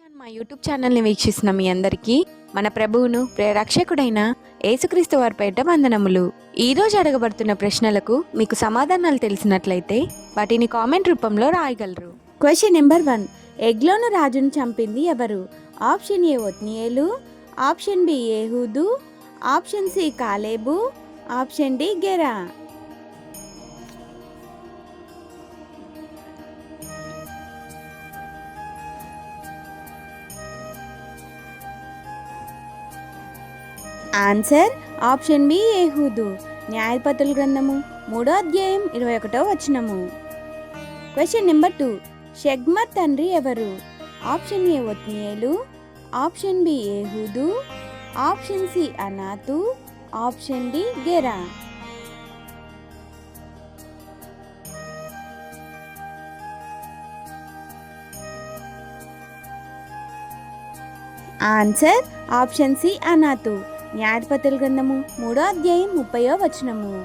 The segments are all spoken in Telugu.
జ్ఞాన్ మా యూట్యూబ్ ఛానల్ని వీక్షిస్తున్న మీ అందరికీ మన ప్రభువును ప్రేరక్షకుడైన యేసుక్రీస్తు వారి పేట వందనములు. ఈరోజు అడగబడుతున్న ప్రశ్నలకు మీకు సమాధానాలు తెలిసినట్లయితే వాటిని కామెంట్ రూపంలో రాయగలరు. క్వశ్చన్ నెంబర్ వన్ ఎగ్లోను రాజును చంపింది ఎవరు? Option A Othniel option B Ehud option C Caleb option D Gera. Answer option B Ehud. న్యాయపత్రుల గ్రంథము మూడో అధ్యాయం ఇరవై ఒకటో వచనము. క్వశ్చన్ నెంబర్ టూ షెగ్మత్ తండ్రి ఎవరు? Option A Othniel option B Ehud. Option C Anath. Option D Gera. Answer option C Anath. న్యాయపతుల గ్రంథము మూడో అధ్యాయం ముప్పయో వచనము.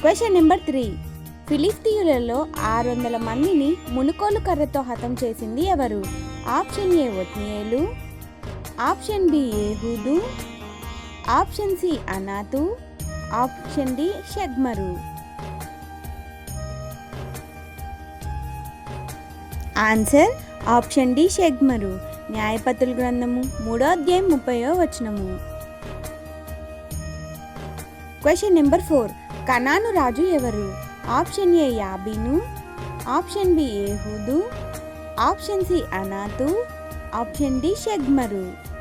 క్వశ్చన్ నెంబర్ త్రీ ఫిలిస్తీయులలో ఆరు వందల మందిని మునుకోలు కర్రతో హతం చేసింది ఎవరు? Option A Othniel option B Ehud. Option C Anath. Option D Shamgar answer option D Shamgar న్యాయపత్రుల గ్రంథము మూడో అధ్యాయం ముప్పయో వచనము. క్వశ్చన్ నెంబర్ ఫోర్ కనాను రాజు ఎవరు? Option A Jabin option B Ehud option C Anath option D Shamgar.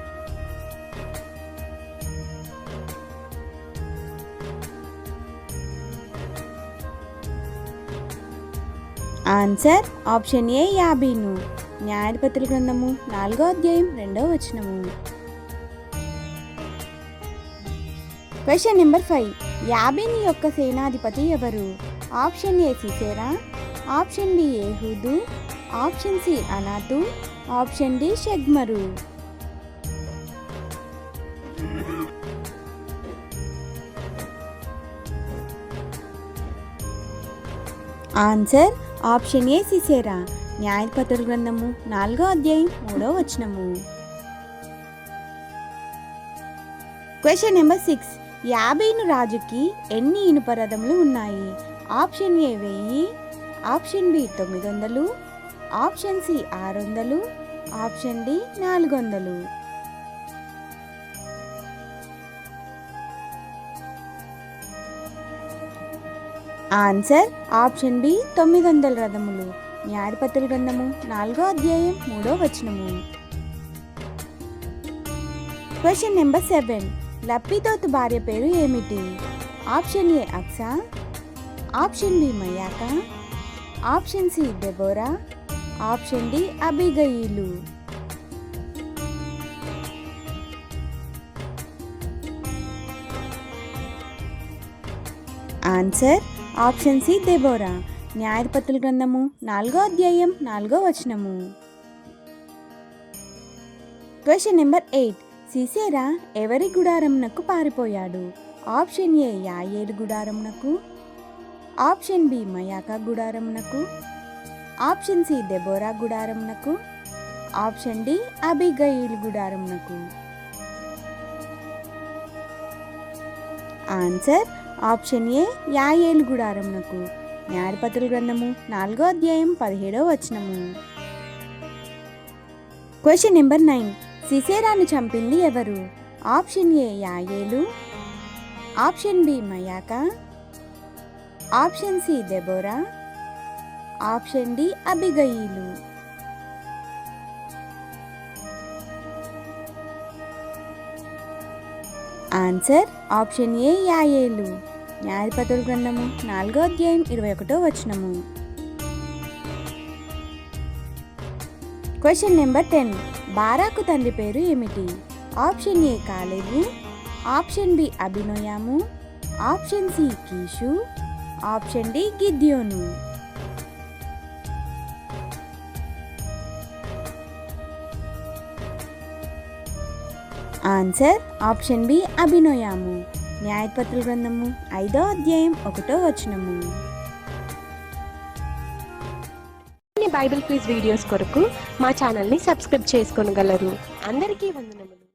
Answer option A Jabin. న్యాయాధిపతుల గ్రంథము నాలుగో అధ్యాయం రెండో వచనము. క్వశ్చన్ నెంబర్ ఫైవ్ యాబిన్ యొక్క సేనాధిపతి ఎవరు? Option A Sisera option B Ehud? Option C Anath? Option D Shamgar. Answer option A Sisera న్యాయపత్రుల గ్రంథము నాలుగో అధ్యాయం మూడో వచనము. క్వశ్చన్ నెంబర్ సిక్స్ యాభైను రాజుకి ఎన్ని ఇనుప రథములు ఉన్నాయి? ఆప్షన్ ఏ వెయ్యి ఆప్షన్ బి తొమ్మిది వందలు ఆప్షన్ సి ఆరు వందలు ఆప్షన్ డి నాలుగు వందలు ఆన్సర్ ఆప్షన్ బి తొమ్మిది వందల రథములు. న్యాయపత్రుల గ్రంథము నాలుగో అధ్యాయం మూడో వచనము. క్వశ్చన్ నెంబర్ సెవెన్ లప్పితోతు భార్య పేరు ఏమిటి? Option A Achsah. Option B Maacah. Option C Deborah. Option D Abigail. Answer option C Deborah న్యాయపత్రుల గ్రంథము నాలుగో అధ్యాయం నాలుగో వచనము. Question number eight. సిసేరా ఎవరి గుడారంనకు పారిపోయాడు? ఆప్షన్ ఏ యాయేలు గుడారమునకు. ఆప్షన్ బి మయాకా గుడారమునకు. ఆప్షన్ సి దెబోరా గుడారమునకు. ఆప్షన్ డి అబిగయిల్ గుడారమునకు. ఆన్సర్ ఆప్షన్ ఏ యాయేలు గుడారంనకు న్యాయపత్రుల గ్రంథము నాలుగో అధ్యాయం పదిహేడో వచనము. క్వశ్చన్ నెంబర్ నైన్ సిసేరాను చంపింది ఎవరు? Option A Jael. Option B Maacah. Option C Deborah. Option D Abigail. Answer option A Jael. న్యాయపతుల గ్రంథము నాలుగో అధ్యాయం ఇరవై ఒకటో వచనము. క్వశ్చన్ నెంబర్ టెన్ బారాకు తండ్రి పేరు ఏమిటి? Option A Caleb option B Abinoam option C Kish option D Gideon. Answer option B Abinoam న్యాయపత్రుల గ్రంథము ఐదో అధ్యాయం ఒకటో వచనము. బైబిల్ క్విజ్ వీడియోస్ కొరకు మా ఛానల్ని సబ్స్క్రైబ్ చేసుకోగలరు. అందరికీ వందనములు.